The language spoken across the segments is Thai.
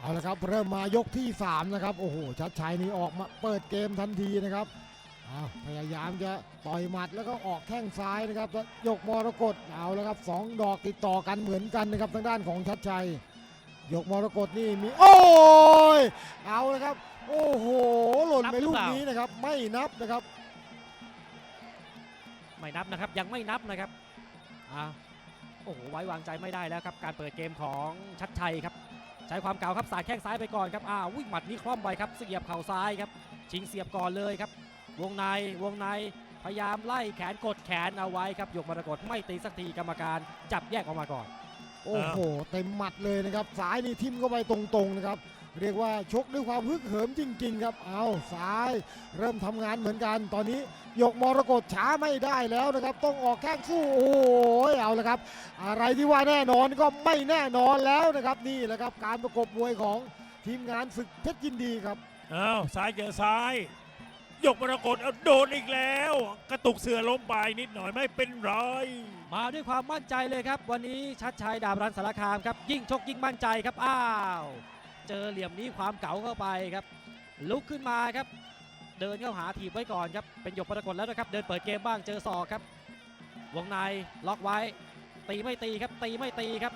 เอาละครับเริ่มมายกที่ 3 นะครับ โอ้โห ชัดชัยนี่ออกมาเปิดเกมทันทีนะครับพยายามจะต่อยหมัดแล้วก็ออกแข้งซ้ายนะครับแล้วยกมรกตเอาแล้วครับสองดอกติดต่อกันเหมือนกันนะครับทางด้านของชัดชัย ยกมรกตนี่มีโอ้ยเอาแล้วครับ โอ้โหหล่นไปลูกนี้นะครับ ไม่นับนะครับ ไม่นับนะครับยังไม่นับนะครับอ่าโอ้โหไว้วางใจไม่ได้แล้วครับ การเปิดเกมของชัดชัยครับ ใช้ความเก่าครับสาดแข้งซ้ายไปก่อนครับอ้าววิ่งหมัดนี้คล่อมไปครับเสียบเข่าซ้ายครับชิงเสียบก่อนเลยครับ วงในวงในพยายามไล่แขนกดแขนเอาไว้ครับยกมรกตไม่ตีสักทีกรรมการ จับแยกออกมาก่อน โอ้โหเต็มหมัดเลยนะครับซ้ายนี่ทิ่มเข้าไปตรงๆนะครับ เรียกว่าชกด้วยความฮึกเหิมจริง ๆ ครับ เอาซ้าย เริ่มทำงานเหมือนกัน ตอนนี้ยกมรกตช้าไม่ได้แล้วนะครับ ต้องออกแข้งสู้โอ้โหเอาละครับ อะไรที่ว่าแน่นอนก็ไม่แน่นอนแล้วนะครับนี่แหละครับการประกบมวยของทีมงานศึกเพชรยินดีครับอ้าวซ้ายเจอซ้ายยกมรกตเอาโดนอีกแล้ว กระตุกเสือล้มไปนิดหน่อยไม่เป็นไรมาด้วยความมั่นใจเลยครับ วันนี้ชัดชัยดาบรันสารคามครับ ยิ่งชกยิ่งมั่นใจครับ อ้าว เจอเหลี่ยมนี้ความเก๋าเข้าไปครับ ลุกขึ้นมาครับ เดินเข้าหาถีบไว้ก่อนครับ เป็นหยกปรากฏแล้วนะครับ เดินเปิดเกมบ้างเจอศอกครับ วงในล็อกไว้ ตีไม่ตีครับ ตีไม่ตีครับ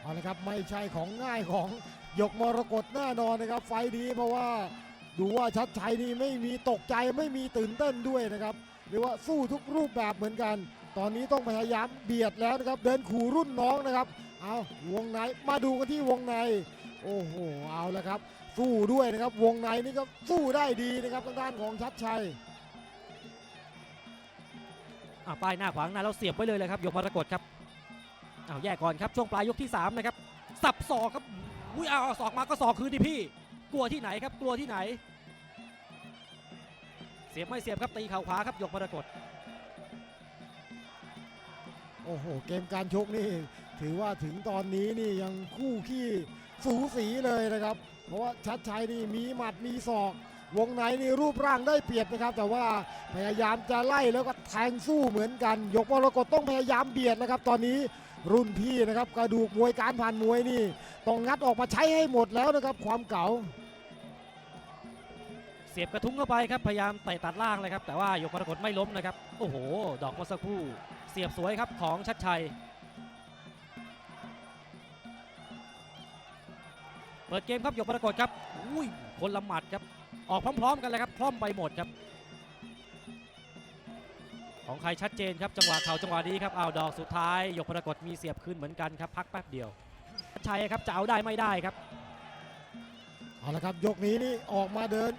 เอาละครับไม่ใช่ของง่ายของหยกมรกตแน่นอนนะครับ ไฟล์นี้เพราะว่าดูว่าชัดชัยนี่ไม่มีตกใจไม่มีตื่นเต้นด้วยนะครับหรือว่าสู้ทุกรูปแบบเหมือนกัน ตอนนี้ต้องพยายามเบียดแล้วนะครับ เดินขู่รุ่นน้องนะครับ เอาวงในมาดูกันที่วงใน โอ้โหเอาละครับ สู้ด้วยนะครับ วงในนี่ก็สู้ได้ดีนะครับทางด้านของชัดชัยอะป้ายหน้าขวางหน้าแล้วเสียบไว้เลยเลยครับยกมรกตครับอ้าวแยกก่อนครับช่วงปลายยกที่สามนะครับสับศอกครับอุ้ยเอาเอาศอกมาก็ศอกคืนดิพี่ กลัวที่ไหนครับ กลัวที่ไหน เสียบไม่เสียบครับตีเข่าขวาครับยกมรกตโอ้โห เกมการชกนี่ ถือว่าถึงตอนนี้นี่ยังคู่ขี้สูสีเลยนะครับ เพราะว่าชัดชัยนี่มีหมัดมีศอก วงในนี่รูปร่างได้เปรียบนะครับ แต่ว่าพยายามจะไล่แล้วก็แทงสู้เหมือนกัน ยกมรกตต้องพยายามเบียดนะครับ ตอนนี้รุ่นพี่นะครับกระดูกมวยการผ่านมวยนี่ต้องงัดออกมาใช้ให้หมดแล้วนะครับความเก่า เสียบกระทุ้งเข้าไปครับพยายามเตะตัดล่างเลยครับแต่ว่ายกมรกตไม่ล้มนะครับโอ้โห ดอกเมื่อสักครู่ เสียบสวยครับของชัดชัย ปิดเกมครับหยกมรกตครับอุ้ยคนละหมัดครับออกพร้อม ๆ กันเลยครับพร้อมไปหมดครับ ของใครชัดเจนครับจังหวะเข่าจังหวะนี้ครับเอาดอกสุดท้ายหยกมรกตมีเสียบขึ้นเหมือนกันครับพักแป๊บเดียวชัดชัยครับจะเอาได้ไม่ได้ครับเอาละครับยกนี้นี่ออกมาเดิน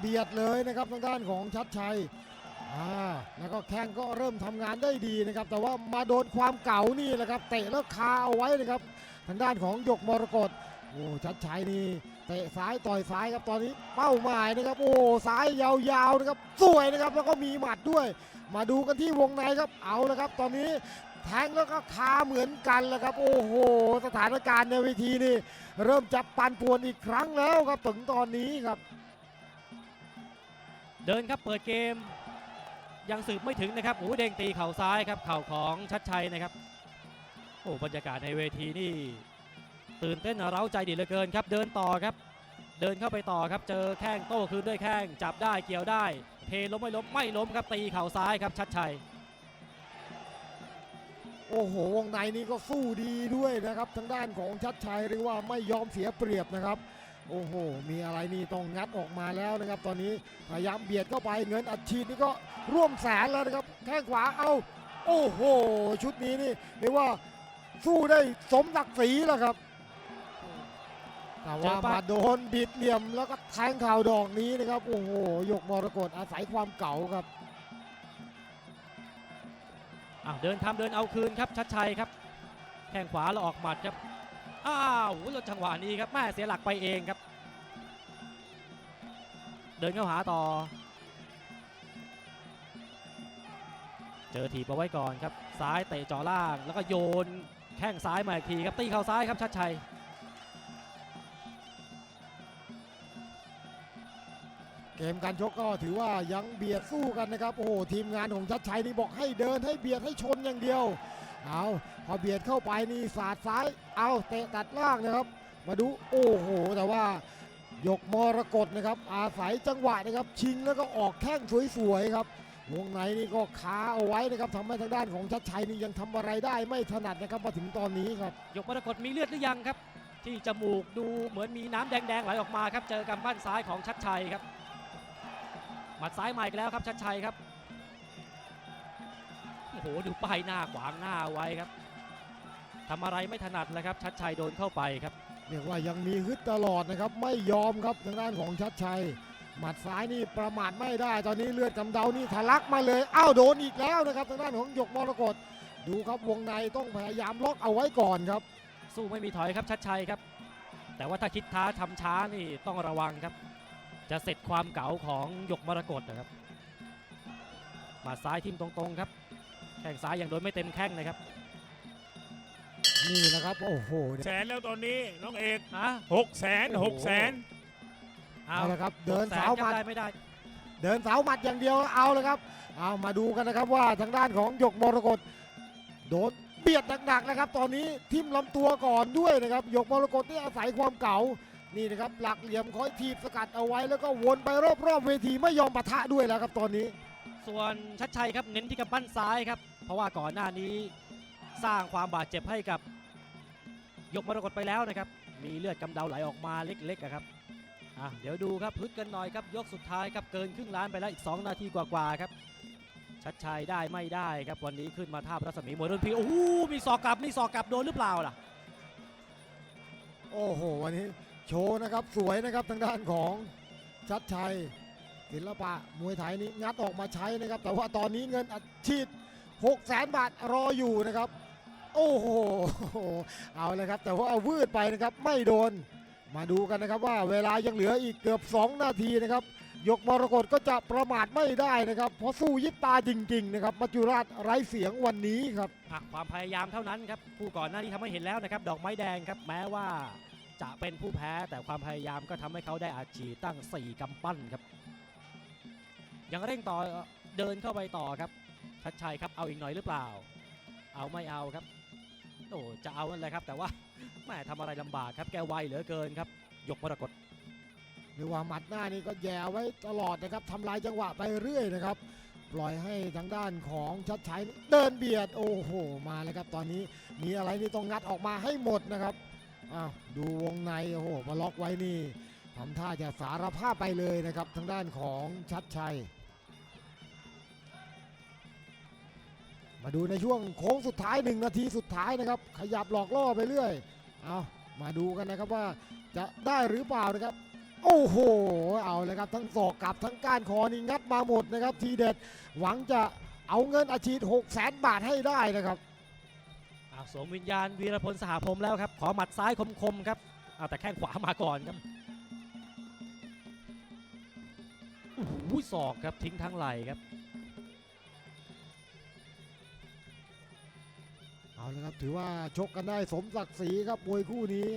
เบียดเลยนะครับทางด้านของชัดชัยอ่าแล้วก็แข้งก็เริ่มทำงานได้ดีนะครับ แต่ว่ามาโดนความเก่านี่แหละครับเตะแล้วคาเอาไว้นะครับ ทางด้านของหยกมรกต โอ้ชัดชัยนี่เตะซ้ายต่อยซ้ายครับตอนนี้เป้าหมายนะครับ โอ้ซ้ายยาวๆนะครับสวยนะครับแล้วก็มีหมัดด้วย มาดูกันที่วงในครับเอาละครับ ตอนนี้แทงแล้วก็คาเหมือนกันแล้วครับ โอ้โห สถานการณ์ในเวทีนี่ เริ่มจะปั่นป่วนอีกครั้งแล้วครับถึงตอนนี้ครับ เดินครับเปิดเกม ยังสืบไม่ถึงนะครับโอ้เด้งตีเข่าซ้ายครับเข่าของชัดชัยนะครับโอ้บรรยากาศในเวทีนี่ ตื่นเต้นเร้าใจดีเหลือเกินครับ เดินต่อครับ เดินเข้าไปต่อครับ เจอแข้งโต้คืนด้วยแข้งจับได้เกี่ยวได้ เทล้มไม่ล้มไม่ล้มครับตีเข่าซ้ายครับชัดชัยโอ้โห วงในนี้ก็สู้ดีด้วยนะครับทางด้านของชัดชัยเรียกว่าไม่ยอมเสียเปรียบนะครับ โอ้โห มีอะไรนี่ต้องงัดออกมาแล้วนะครับ ตอนนี้พยายามเบียดเข้าไปเงินอัดฉีดนี่ก็ร่วมแสนแล้วนะครับแข้งขวาเอาโอ้โห ชุดนี้นี่เรียกว่าสู้ได้สมศักดิ์ศรีแล้วครับ แต่ว่าเจอปะมาโดนบิดเหลี่ยมแล้วก็แทงเข่าดอกนี้นะครับโอ้โหหยกมรกตอาศัยความเก่าครับอ้าวเดินทำเดินเอาคืนครับชัดชัยครับแข้งขวาแล้วออกหมัดครับอ้าวแล้วจังหวะนี้ครับแม่เสียหลักไปเองครับ เดินเข้าหาต่อ เจอถีบเอาไว้ก่อนครับซ้ายเตะจ่อล่างแล้วก็โยนแข้งซ้ายมาอีกทีครับตีเข่าซ้ายครับชัดชัย เกมการชกก็ถือว่ายังเบียดสู้กันนะครับ โอ้โหทีมงานของชัดชัยนี่บอกให้เดินให้เบียดให้ชนอย่างเดียว เอาพอเบียดเข้าไปนี่สาดซ้าย เอาเตะตัดล่างนะครับ มาดูโอ้โห แต่ว่าหยกมรกตนะครับ อาศัยจังหวะนะครับ ชิงแล้วก็ออกแข้งสวยๆครับวงในนี่ก็ค้าเอาไว้นะครับทำให้ทางด้านของชัดชัยนี่ยังทำอะไรได้ไม่ถนัดนะครับมาถึงตอนนี้ครับหยกมรกตมีเลือดหรือยังครับ ที่จมูกดูเหมือนมีน้ำแดงๆไหลออกมาครับเจอกำปั้นซ้ายของชัดชัยครับ หมัดซ้ายมาอีกแล้วครับชัดชัยครับโอ้โหดูป้ายหน้าขวางหน้าไว้ครับทำอะไรไม่ถนัดเลยครับ ชัดชัยโดนเข้าไปครับเรียกว่ายังมีฮึดตลอดนะครับ ไม่ยอมครับทางด้านของชัดชัย หมัดซ้ายนี่ประมาทไม่ได้ตอนนี้เลือดกำเดานี่ทะลักมาเลยอ้าวโดนอีกแล้วนะครับทางด้านของหยกมรกตดูครับวงในต้องพยายามล็อกเอาไว้ก่อนครับ สู้ไม่มีถอยครับชัดชัยครับ แต่ว่าถ้าคิดท้าทำช้านี่ต้องระวังครับ จะเสร็จความเก๋าของหยกมรกตนะครับหมาซ้ายทิ่มตรงๆครับ แข้งซ้ายยังโดนไม่เต็มแข้งนะครับ นี่นะครับ โอ้โหแสนแล้วตอนนี้น้องเอกอะหกแสนหกแสนเอาเอาละครับ เดินแสเสาวคหรับมัด ได้ไม่ได้ เดินเสาหมัดอย่างเดียวเอาเลยครับ เอามาดูกันนะครับว่าทางด้านของหยกมรกตโดนเบียดหนักๆนะครับ ตอนนี้ทิ่มลำตัวก่อนด้วยนะครับหยกมรกตที่อาศัยความเก่า นี่นะครับหลักเหลี่ยมคอยทีบสกัดเอาไว้แล้วก็วนไปรอบๆเวทีไม่ยอมปะทะด้วยแล้วครับตอนนี้ ส่วนชัดชัยครับเน้นที่กำปั้นซ้ายครับ เพราะว่าก่อนหน้านี้สร้างความบาดเจ็บให้กับหยกมรกตไปแล้วนะครับ มีเลือดกำเดาไหลออกมาเล็กๆอะครับอะเดี๋ยวดูครับพึดกันหน่อยครับยกสุดท้ายครับเกินครึ่งล้านไปแล้วอีก 2 นาทีกว่าๆครับชัดชัยได้ไม่ได้ครับวันนี้ขึ้นมาท่าพระรัศมีมวยรุ่นพี่โอ้โหมีศอกกลับมีศอกกลับโดนหรือเปล่าล่ะ โอ้โหวันนี้ โชว์นะครับสวยนะครับทางด้านของชัดชัย ศิลปะมวยไทยนี้งัดออกมาใช้นะครับ แต่ว่าตอนนี้เงินอัดฉีด6 0แสนบาทรออยู่นะครับ โอ้โหเอาเลยครับ แต่ว่าเอาวืดไปนะครับไม่โดน มาดูกันนะครับว่าเวลายังเหลืออีกเกือบ 2 นาทีนะครับยกมรกตก็จะประมาทไม่ได้นะครับ เพราะสู้ยิบตาจริง ๆ นะครับ มัจจุราชไร้เสียงวันนี้ครับความพยายามเท่านั้นครับผู้ก่อนหน้านี้ทำให้เห็นแล้วนะครับ ดอกไม้แดงครับแม้ว่า จะเป็นผู้แพ้แต่ความพยายามก็ทำให้เขาได้อาชีตั้ง 4 กำปั้นครับ ยังเร่งต่อเดินเข้าไปต่อครับชัดชัยครับเอาอีกหน่อยหรือเปล่า เอาไม่เอาครับโอ้จะเอานั่นแหละครับ แต่ว่าแม่ทำอะไรลำบากครับแกไวเหลือเกินครับยกมรกตหรือว่าหมัดหน้านี่ก็แย่ไว้ตลอดนะครับทำลายจังหวะไปเรื่อยนะครับ ปล่อยให้ทางด้านของชัดชัยเดินเบียดโอ้โหมาเลยครับตอนนี้มีอะไรนี่ต้องงัดออกมาให้หมดนะครับ อ้าวดูวงในโอ้โหมาล็อกไว้นี่ทำท่าจะสารภาพไปเลยนะครับทางด้านของชัดชัย มาดูในช่วงโค้งสุดท้ายหนึ่งนาทีสุดท้ายนะครับ ขยับหลอกล่อไปเรื่อยเอามาดูกันนะครับว่าจะได้หรือเปล่านะครับ โอ้โห เอาเลยครับทั้งศอกกลับทั้งก้านคอนี่งัดมาหมดนะครับ ทีเด็ดหวังจะเอาเงินอาชีพ6 0 0 0 0 0 บาทให้ได้นะครับ สวมวิญญาณวีรพลสหพรมแล้วครับ ขอหมัดซ้ายคมๆครับเอาแต่แข้งขวามาก่อนครับโอ้ศอกครับทิ้งทั้งไหลครับ เอาลยครับถือว่าชกกันได้สมศักดิ์ศรีครับมวยคู่นี้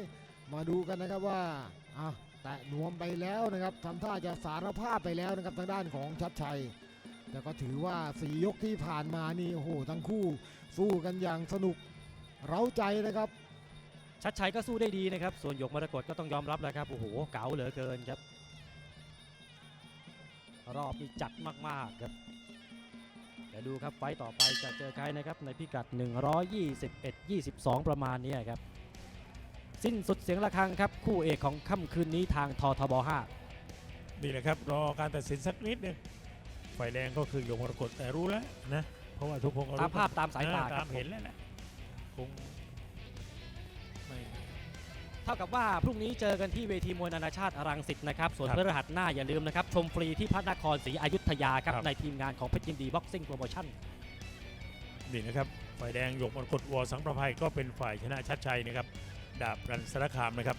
มาดูกันนะครับว่าอะแตะนวมไปแล้วนะครับทำท่าจะสารภาพไปแล้วนะครับทางด้านของชัดชัยแต่ก็ถือว่าสียกที่ผ่านมานี่โอ้โหทั้งคู่สู้กันอย่างสนุก เร้าใจนะครับ ชัดชัยก็สู้ได้ดีนะครับ ส่วนหยกมรกตก็ต้องยอมรับแล้วครับ โอ้โห เก๋าเหลือเกินครับ รอบนี้จัดมาก ๆ ครับเดี๋ยวดูครับไฟต์ต่อไปจะเจอใครนะครับ ในพิกัด 121 22 ประมาณนี้ครับ สิ้นสุดเสียงระฆังครับ คู่เอกของค่ำคืนนี้ทางททบ 5 นี่แหละครับ รอการตัดสินสักนิดหนึงไฟแดงก็คือหยกมรกตแต่รู้แล้วนะ เพราะว่าทุกคนก็รู้ตามภาพตามสายตาเออคตารับมเห็นแล้วแหละ คงไม่เท่ากับว่าพรุ่งนี้เจอกันที่เวทีมวยนานาชาติรังสิตนะครับ ส่วนครับพฤหัสหน้าอย่าลืมนะครับ ชมฟรีที่พระนครศรีอยุธยาครับครับ ในทีมงานของเพชรยินดีบ็อกซิ่งโปรโมชั่นนี่นะครับฝ่ายแดงหยกมรกตวอสังประภัยก็เป็นฝ่ายชนะชัดชัยนะครับ ดาบรันสารคามนะครับ